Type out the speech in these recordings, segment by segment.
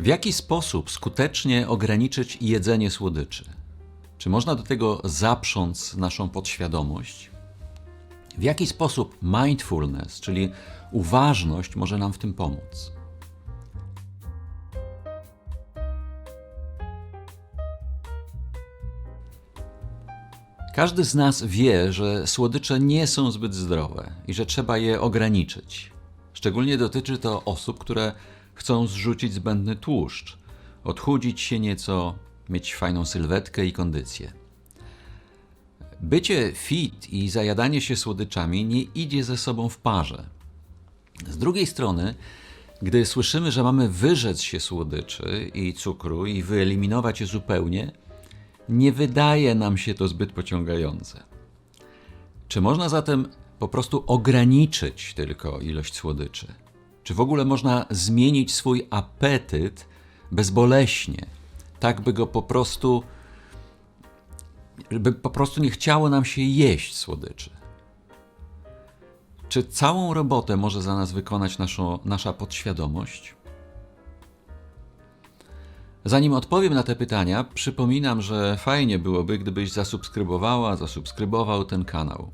W jaki sposób skutecznie ograniczyć jedzenie słodyczy? Czy można do tego zaprząc naszą podświadomość? W jaki sposób mindfulness, czyli uważność, może nam w tym pomóc? Każdy z nas wie, że słodycze nie są zbyt zdrowe i że trzeba je ograniczyć. Szczególnie dotyczy to osób, które chcą zrzucić zbędny tłuszcz, odchudzić się nieco, mieć fajną sylwetkę i kondycję. Bycie fit i zajadanie się słodyczami nie idzie ze sobą w parze. Z drugiej strony, gdy słyszymy, że mamy wyrzec się słodyczy i cukru i wyeliminować je zupełnie, nie wydaje nam się to zbyt pociągające. Czy można zatem po prostu ograniczyć tylko ilość słodyczy? Czy w ogóle można zmienić swój apetyt bezboleśnie, tak by go po prostu, by po prostu nie chciało nam się jeść słodyczy? Czy całą robotę może za nas wykonać naszą, nasza podświadomość? Zanim odpowiem na te pytania, przypominam, że fajnie byłoby, gdybyś zasubskrybowała, zasubskrybował ten kanał.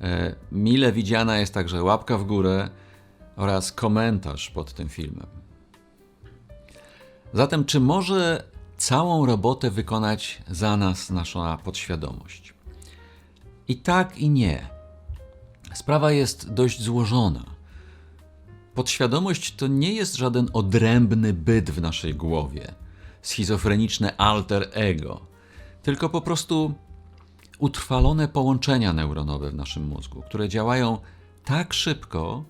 E, Mile widziana jest także łapka w górę oraz komentarz pod tym filmem. Zatem, czy może całą robotę wykonać za nas nasza podświadomość? I tak, i nie. Sprawa jest dość złożona. Podświadomość to nie jest żaden odrębny byt w naszej głowie, schizofreniczne alter ego, tylko po prostu utrwalone połączenia neuronowe w naszym mózgu, które działają tak szybko,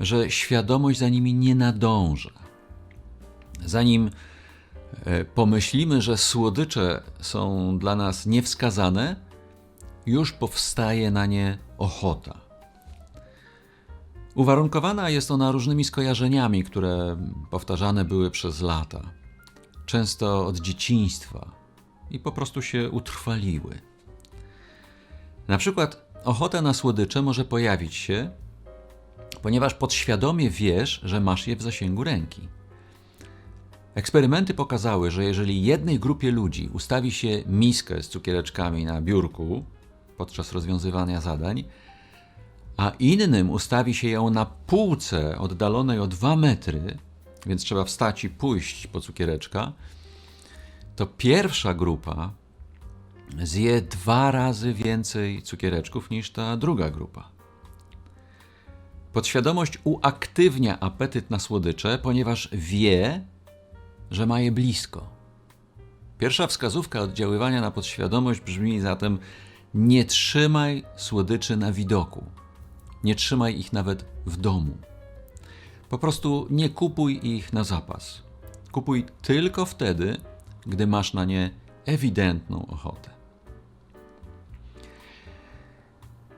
że świadomość za nimi nie nadąża. Zanim e, pomyślimy, że słodycze są dla nas niewskazane, już powstaje na nie ochota. Uwarunkowana jest ona różnymi skojarzeniami, które powtarzane były przez lata, często od dzieciństwa i po prostu się utrwaliły. Na przykład ochota na słodycze może pojawić się, ponieważ podświadomie wiesz, że masz je w zasięgu ręki. Eksperymenty pokazały, że jeżeli jednej grupie ludzi ustawi się miskę z cukiereczkami na biurku podczas rozwiązywania zadań, a innym ustawi się ją na półce oddalonej o 2 metry, więc trzeba wstać i pójść po cukiereczka, to pierwsza grupa zje dwa razy więcej cukiereczków niż ta druga grupa. Podświadomość uaktywnia apetyt na słodycze, ponieważ wie, że ma je blisko. Pierwsza wskazówka oddziaływania na podświadomość brzmi zatem: nie trzymaj słodyczy na widoku. Nie trzymaj ich nawet w domu. Po prostu nie kupuj ich na zapas. Kupuj tylko wtedy, gdy masz na nie ewidentną ochotę.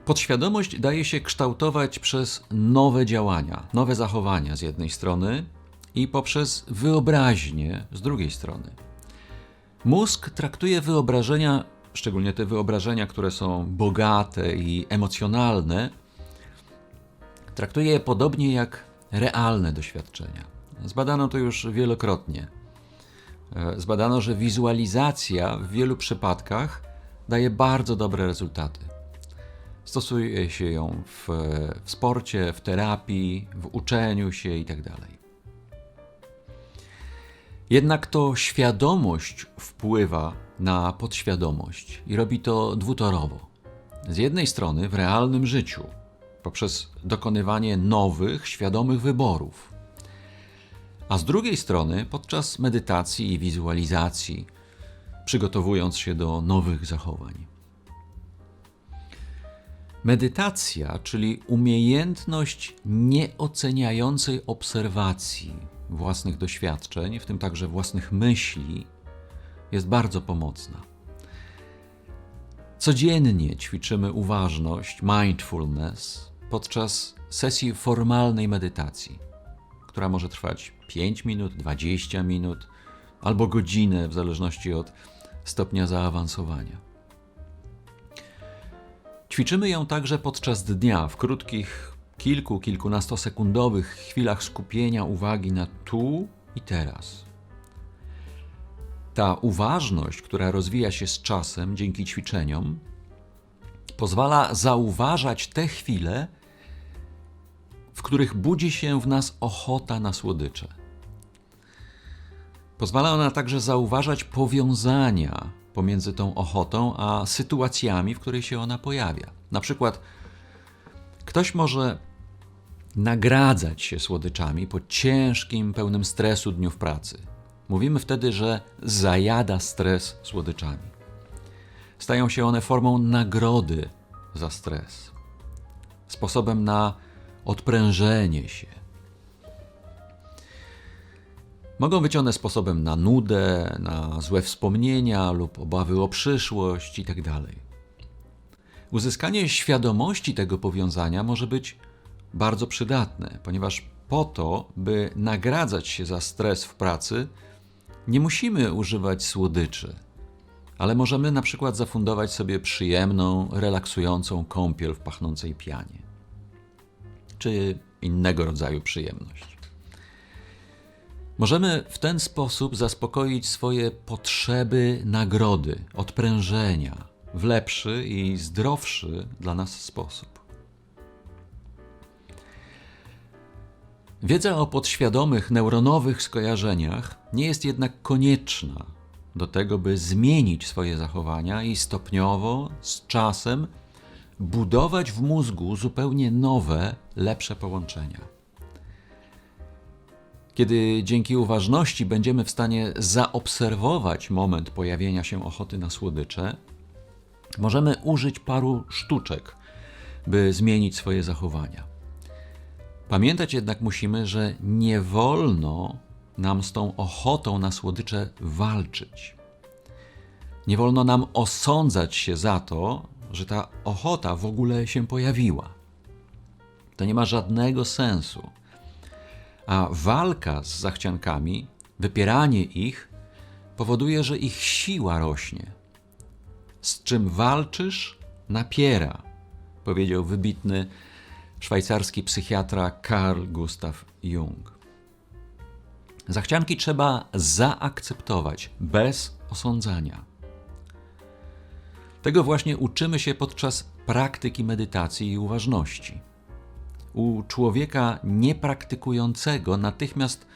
Podświadomość daje się kształtować przez nowe działania, nowe zachowania z jednej strony i poprzez wyobraźnię z drugiej strony. Mózg traktuje wyobrażenia, szczególnie te wyobrażenia, które są bogate i emocjonalne, traktuje je podobnie jak realne doświadczenia. Zbadano to już wielokrotnie. E, Zbadano, że wizualizacja w wielu przypadkach daje bardzo dobre rezultaty. Stosuje się ją w, w sporcie, w terapii, w uczeniu się itd. Jednak to świadomość wpływa na podświadomość i robi to dwutorowo. Z jednej strony w realnym życiu, poprzez dokonywanie nowych, świadomych wyborów. A z drugiej strony, podczas medytacji i wizualizacji, przygotowując się do nowych zachowań. Medytacja, czyli umiejętność nieoceniającej obserwacji własnych doświadczeń, w tym także własnych myśli, jest bardzo pomocna. Codziennie ćwiczymy uważność, mindfulness podczas sesji formalnej medytacji, która może trwać 5 minut, 20 minut albo godzinę, w zależności od stopnia zaawansowania. Ćwiczymy ją także podczas dnia, w krótkich, kilku, kilkunastosekundowych chwilach skupienia uwagi na tu i teraz. Ta uważność, która rozwija się z czasem dzięki ćwiczeniom, pozwala zauważać te chwile, w których budzi się w nas ochota na słodycze. Pozwala ona także zauważać powiązania pomiędzy tą ochotą a sytuacjami, w której się ona pojawia. Na przykład ktoś może nagradzać się słodyczami po ciężkim, pełnym stresu dniu w pracy. Mówimy wtedy, że zajada stres słodyczami. Stają się one formą nagrody za stres, sposobem na odprężenie się. Mogą być one sposobem na nudę, na złe wspomnienia lub obawy o przyszłość itd. Uzyskanie świadomości tego powiązania może być bardzo przydatne, ponieważ po to, by nagradzać się za stres w pracy, nie musimy używać słodyczy, ale możemy na przykład zafundować sobie przyjemną, relaksującą kąpiel w pachnącej pianie, czy innego rodzaju przyjemność. Możemy w ten sposób zaspokoić swoje potrzeby nagrody, odprężenia w lepszy i zdrowszy dla nas sposób. Wiedza o podświadomych neuronowych skojarzeniach nie jest jednak konieczna do tego, by zmienić swoje zachowania i stopniowo, z czasem, budować w mózgu zupełnie nowe, lepsze połączenia. Kiedy dzięki uważności będziemy w stanie zaobserwować moment pojawienia się ochoty na słodycze, możemy użyć paru sztuczek, by zmienić swoje zachowania. Pamiętać jednak musimy, że nie wolno nam z tą ochotą na słodycze walczyć. Nie wolno nam osądzać się za to, że ta ochota w ogóle się pojawiła. To nie ma żadnego sensu. A walka z zachciankami, wypieranie ich, powoduje, że ich siła rośnie. Z czym walczysz, napiera, powiedział wybitny szwajcarski psychiatra Carl Gustav Jung. Zachcianki trzeba zaakceptować bez osądzania. Tego właśnie uczymy się podczas praktyki medytacji i uważności. U człowieka niepraktykującego natychmiast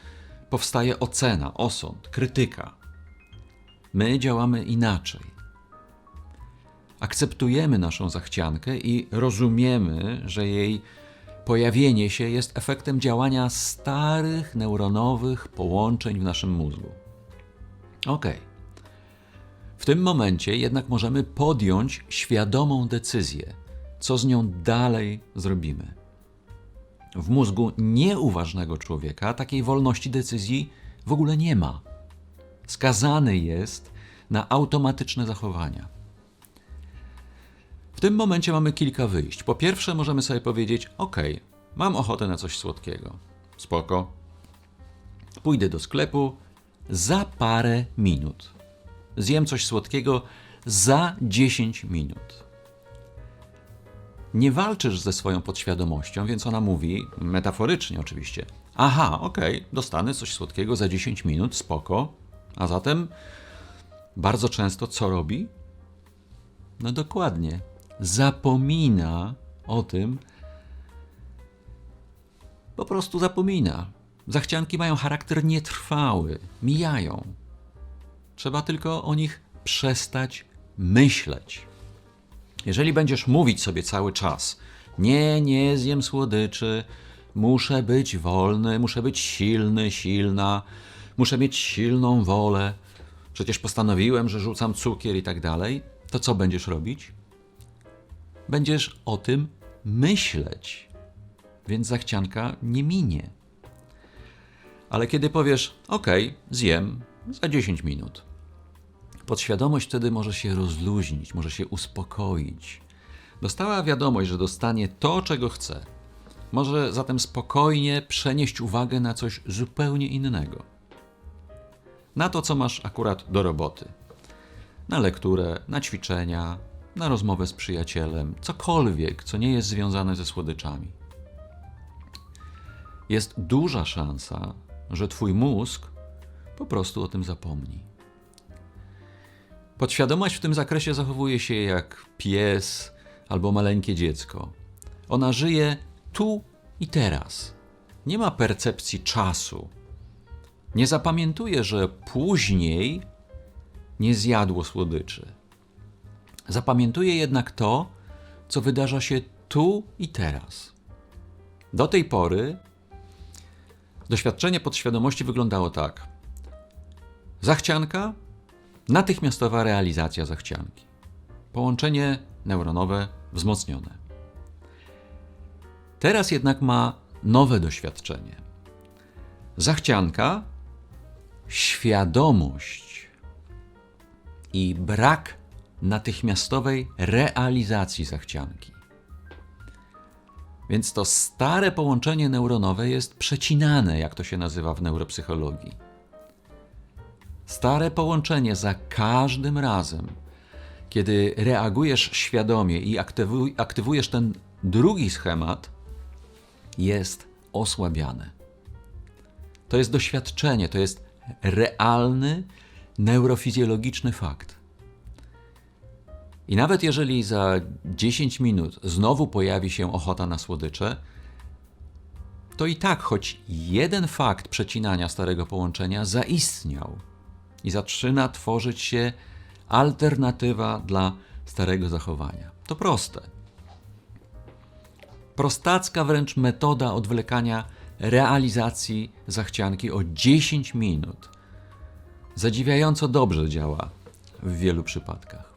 powstaje ocena, osąd, krytyka. My działamy inaczej. Akceptujemy naszą zachciankę i rozumiemy, że jej pojawienie się jest efektem działania starych neuronowych połączeń w naszym mózgu. Ok. W tym momencie jednak możemy podjąć świadomą decyzję, co z nią dalej zrobimy. W mózgu nieuważnego człowieka takiej wolności decyzji w ogóle nie ma. Skazany jest na automatyczne zachowania. W tym momencie mamy kilka wyjść. Po pierwsze, możemy sobie powiedzieć: OK, mam ochotę na coś słodkiego. Spoko. Pójdę do sklepu za parę minut. Zjem coś słodkiego za 10 minut. Nie walczysz ze swoją podświadomością, więc ona mówi, metaforycznie oczywiście: Aha, okej, okay, dostanę coś słodkiego za 10 minut, spoko. A zatem bardzo często co robi? No dokładnie, zapomina o tym, po prostu zapomina. Zachcianki mają charakter nietrwały, mijają. Trzeba tylko o nich przestać myśleć. Jeżeli będziesz mówić sobie cały czas, nie, nie zjem słodyczy, muszę być wolny, muszę być silny, silna, muszę mieć silną wolę, przecież postanowiłem, że rzucam cukier i tak dalej, to co będziesz robić? będziesz o tym myśleć, więc zachcianka nie minie. Ale kiedy powiesz, OK, zjem za 10 minut, podświadomość wtedy może się rozluźnić, może się uspokoić. Dostała wiadomość, że dostanie to, czego chce. Może zatem spokojnie przenieść uwagę na coś zupełnie innego. Na to, co masz akurat do roboty. Na lekturę, na ćwiczenia, na rozmowę z przyjacielem, cokolwiek, co nie jest związane ze słodyczami. Jest duża szansa, że twój mózg po prostu o tym zapomni. Podświadomość w tym zakresie zachowuje się jak pies albo maleńkie dziecko. Ona żyje tu i teraz. Nie ma percepcji czasu. Nie zapamiętuje, że później nie zjadło słodyczy. Zapamiętuje jednak to, co wydarza się tu i teraz. Do tej pory doświadczenie podświadomości wyglądało tak. Zachcianka, natychmiastowa realizacja zachcianki. Połączenie neuronowe wzmocnione. Teraz jednak ma nowe doświadczenie. Zachcianka, świadomość i brak natychmiastowej realizacji zachcianki. Więc to stare połączenie neuronowe jest przecinane, jak to się nazywa w neuropsychologii. Stare połączenie za każdym razem, kiedy reagujesz świadomie i aktywuj, aktywujesz ten drugi schemat, jest osłabiane. To jest doświadczenie, to jest realny, neurofizjologiczny fakt. I nawet jeżeli za 10 minut znowu pojawi się ochota na słodycze, to i tak choć jeden fakt przecinania starego połączenia zaistniał i zaczyna tworzyć się alternatywa dla starego zachowania. To proste. Prostacka wręcz metoda odwlekania realizacji zachcianki o 10 minut zadziwiająco dobrze działa w wielu przypadkach.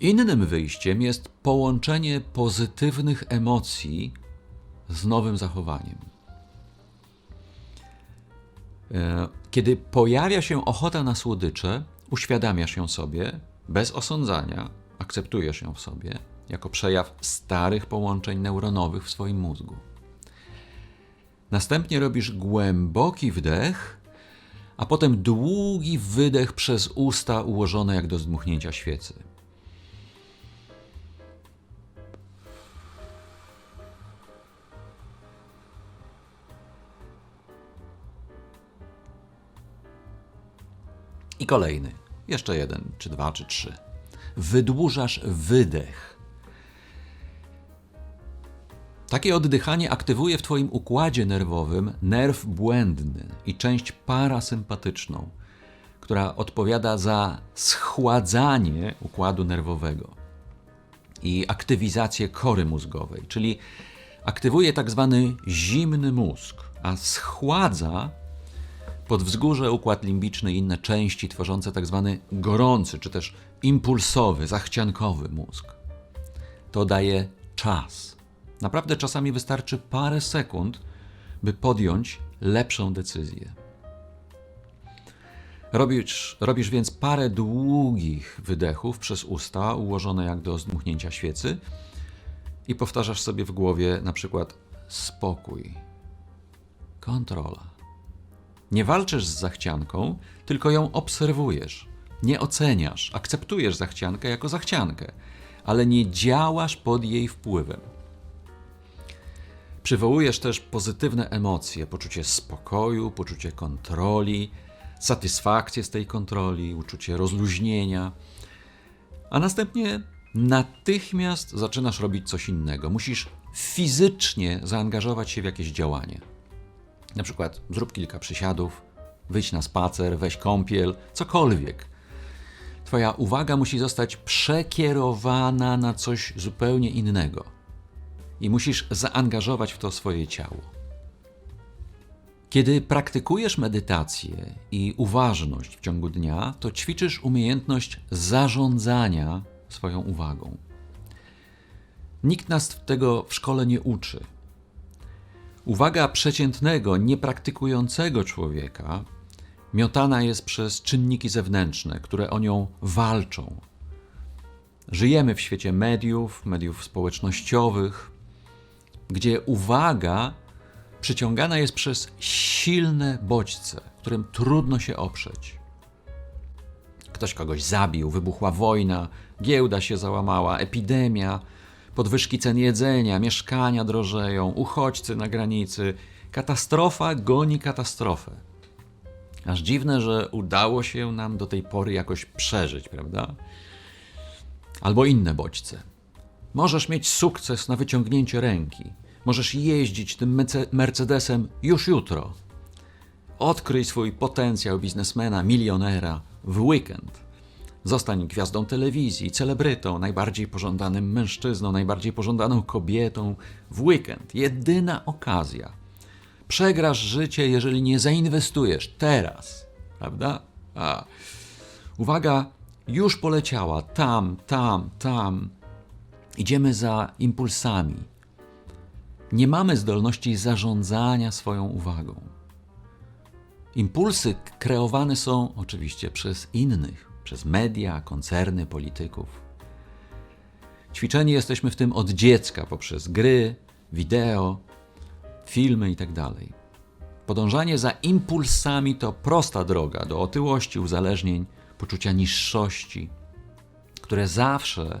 Innym wyjściem jest połączenie pozytywnych emocji z nowym zachowaniem. E, Kiedy pojawia się ochota na słodycze, uświadamiasz ją sobie bez osądzania, akceptujesz ją w sobie jako przejaw starych połączeń neuronowych w swoim mózgu. Następnie robisz głęboki wdech, a potem długi wydech przez usta ułożone jak do zdmuchnięcia świecy. I kolejny, jeszcze jeden, czy dwa, czy trzy. Wydłużasz wydech. Takie oddychanie aktywuje w Twoim układzie nerwowym nerw błędny i część parasympatyczną, która odpowiada za schładzanie układu nerwowego i aktywizację kory mózgowej, czyli aktywuje tak zwany zimny mózg, a schładza podwzgórze, układ limbiczny i inne części tworzące tak zwany gorący, czy też impulsowy, zachciankowy mózg. To daje czas. Naprawdę czasami wystarczy parę sekund, by podjąć lepszą decyzję. Robisz, robisz więc parę długich wydechów przez usta, ułożone jak do zdmuchnięcia świecy, i powtarzasz sobie w głowie na przykład spokój, kontrola. Nie walczysz z zachcianką, tylko ją obserwujesz. Nie oceniasz, akceptujesz zachciankę jako zachciankę, ale nie działasz pod jej wpływem. Przywołujesz też pozytywne emocje, poczucie spokoju, poczucie kontroli, satysfakcję z tej kontroli, uczucie rozluźnienia, a następnie natychmiast zaczynasz robić coś innego. Musisz fizycznie zaangażować się w jakieś działanie. Na przykład zrób kilka przysiadów, wyjdź na spacer, weź kąpiel, cokolwiek. Twoja uwaga musi zostać przekierowana na coś zupełnie innego. I musisz zaangażować w to swoje ciało. Kiedy praktykujesz medytację i uważność w ciągu dnia, to ćwiczysz umiejętność zarządzania swoją uwagą. Nikt nas tego w szkole nie uczy. Uwaga przeciętnego, niepraktykującego człowieka miotana jest przez czynniki zewnętrzne, które o nią walczą. Żyjemy w świecie mediów, mediów społecznościowych, gdzie uwaga przyciągana jest przez silne bodźce, którym trudno się oprzeć. Ktoś kogoś zabił, wybuchła wojna, giełda się załamała, epidemia, podwyżki cen jedzenia, mieszkania drożeją, uchodźcy na granicy, Katastrofa goni katastrofę. Aż dziwne, że udało się nam do tej pory jakoś przeżyć, prawda? Albo inne bodźce. Możesz mieć sukces na wyciągnięcie ręki. Możesz jeździć tym Mercedesem już jutro. Odkryj swój potencjał biznesmena, milionera w weekend. Zostań gwiazdą telewizji, celebrytą, najbardziej pożądanym mężczyzną, najbardziej pożądaną kobietą w weekend. Jedyna okazja. Przegrasz życie, jeżeli nie zainwestujesz teraz, prawda? A. Uwaga, już poleciała tam, tam, tam. Idziemy za impulsami. Nie mamy zdolności zarządzania swoją uwagą. Impulsy kreowane są oczywiście przez innych, przez media, koncerny, polityków. Ćwiczeni jesteśmy w tym od dziecka poprzez gry, wideo, filmy itd. Podążanie za impulsami to prosta droga do otyłości, uzależnień, poczucia niższości, które zawsze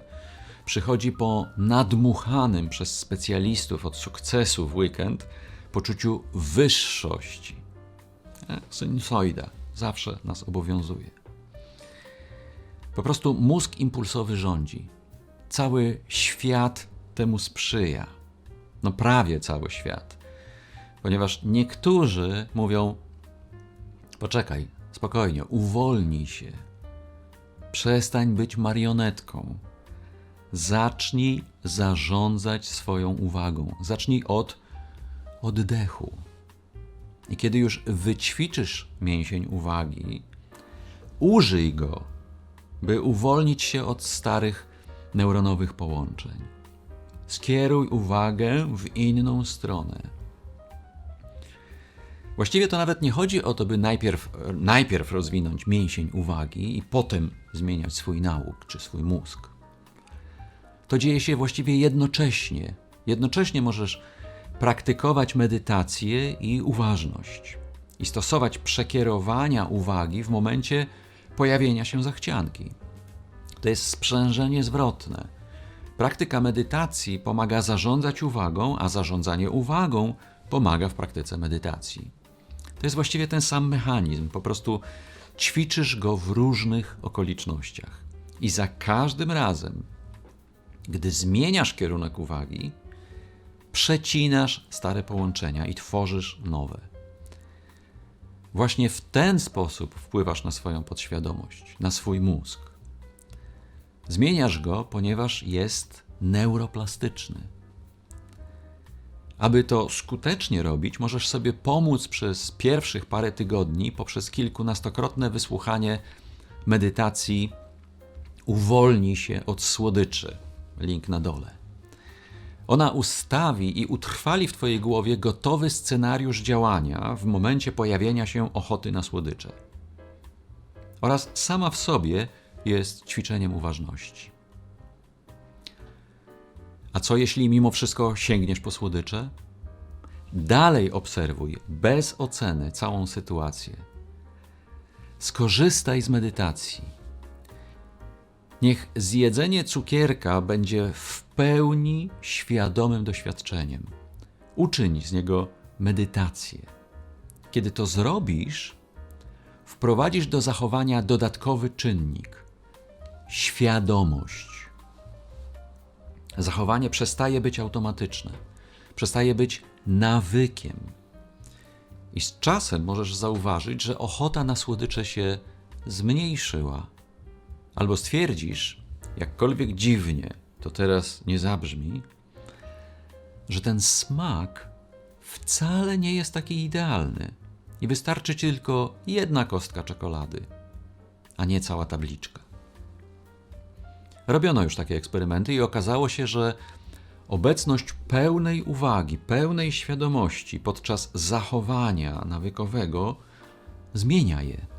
przychodzi po nadmuchanym przez specjalistów od sukcesu w weekend poczuciu wyższości. E, Sinusoida zawsze nas obowiązuje. Po prostu mózg impulsowy rządzi. Cały świat temu sprzyja. No prawie cały świat. Ponieważ niektórzy mówią: Poczekaj, spokojnie, uwolnij się. Przestań być marionetką. Zacznij zarządzać swoją uwagą. Zacznij od oddechu. I kiedy już wyćwiczysz mięsień uwagi, użyj go, by uwolnić się od starych neuronowych połączeń. Skieruj uwagę w inną stronę. Właściwie to nawet nie chodzi o to, by najpierw, najpierw rozwinąć mięsień uwagi i potem zmieniać swój nauk czy swój mózg. To dzieje się właściwie jednocześnie. Jednocześnie możesz praktykować medytację i uważność i stosować przekierowania uwagi w momencie pojawienia się zachcianki. To jest sprzężenie zwrotne. Praktyka medytacji pomaga zarządzać uwagą, a zarządzanie uwagą pomaga w praktyce medytacji. To jest właściwie ten sam mechanizm, po prostu ćwiczysz go w różnych okolicznościach. I za każdym razem, gdy zmieniasz kierunek uwagi, przecinasz stare połączenia i tworzysz nowe. Właśnie w ten sposób wpływasz na swoją podświadomość, na swój mózg. Zmieniasz go, ponieważ jest neuroplastyczny. Aby to skutecznie robić, możesz sobie pomóc przez pierwszych parę tygodni poprzez kilkunastokrotne wysłuchanie medytacji Uwolnij się od słodyczy. Link na dole. Ona ustawi i utrwali w Twojej głowie gotowy scenariusz działania w momencie pojawienia się ochoty na słodycze. Oraz sama w sobie jest ćwiczeniem uważności. A co jeśli mimo wszystko sięgniesz po słodycze? Dalej obserwuj bez oceny całą sytuację. Skorzystaj z medytacji. Niech zjedzenie cukierka będzie w pełni świadomym doświadczeniem. Uczyń z niego medytację. Kiedy to zrobisz, wprowadzisz do zachowania dodatkowy czynnik świadomość. Zachowanie przestaje być automatyczne, przestaje być nawykiem. I z czasem możesz zauważyć, że ochota na słodycze się zmniejszyła. Albo stwierdzisz, jakkolwiek dziwnie to teraz nie zabrzmi, że ten smak wcale nie jest taki idealny i wystarczy ci tylko jedna kostka czekolady, a nie cała tabliczka. Robiono już takie eksperymenty i okazało się, że obecność pełnej uwagi, pełnej świadomości podczas zachowania nawykowego zmienia je.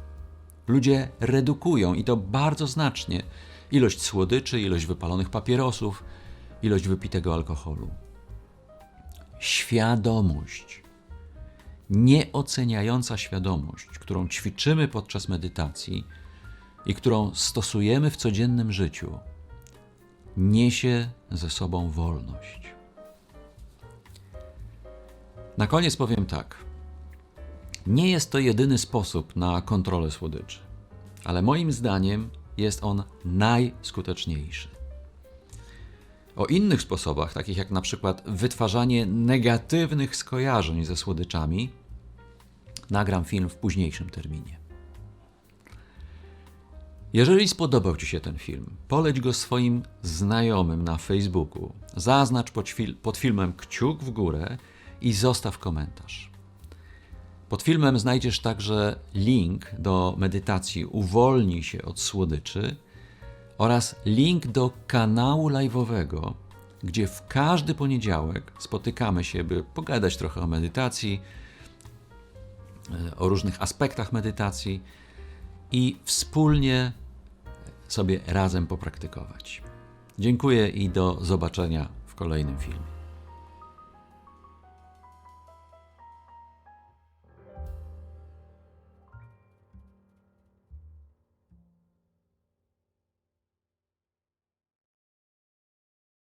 Ludzie redukują i to bardzo znacznie ilość słodyczy, ilość wypalonych papierosów, ilość wypitego alkoholu. Świadomość, nieoceniająca świadomość, którą ćwiczymy podczas medytacji i którą stosujemy w codziennym życiu, niesie ze sobą wolność. Na koniec powiem tak. Nie jest to jedyny sposób na kontrolę słodyczy, ale moim zdaniem jest on najskuteczniejszy. O innych sposobach, takich jak na przykład wytwarzanie negatywnych skojarzeń ze słodyczami, nagram film w późniejszym terminie. Jeżeli spodobał Ci się ten film, poleć go swoim znajomym na Facebooku, zaznacz pod, pod filmem kciuk w górę i zostaw komentarz. Pod filmem znajdziesz także link do medytacji Uwolnij się od słodyczy oraz link do kanału live'owego, gdzie w każdy poniedziałek spotykamy się, by pogadać trochę o medytacji, e, o różnych aspektach medytacji i wspólnie sobie razem popraktykować. Dziękuję i do zobaczenia w kolejnym filmie.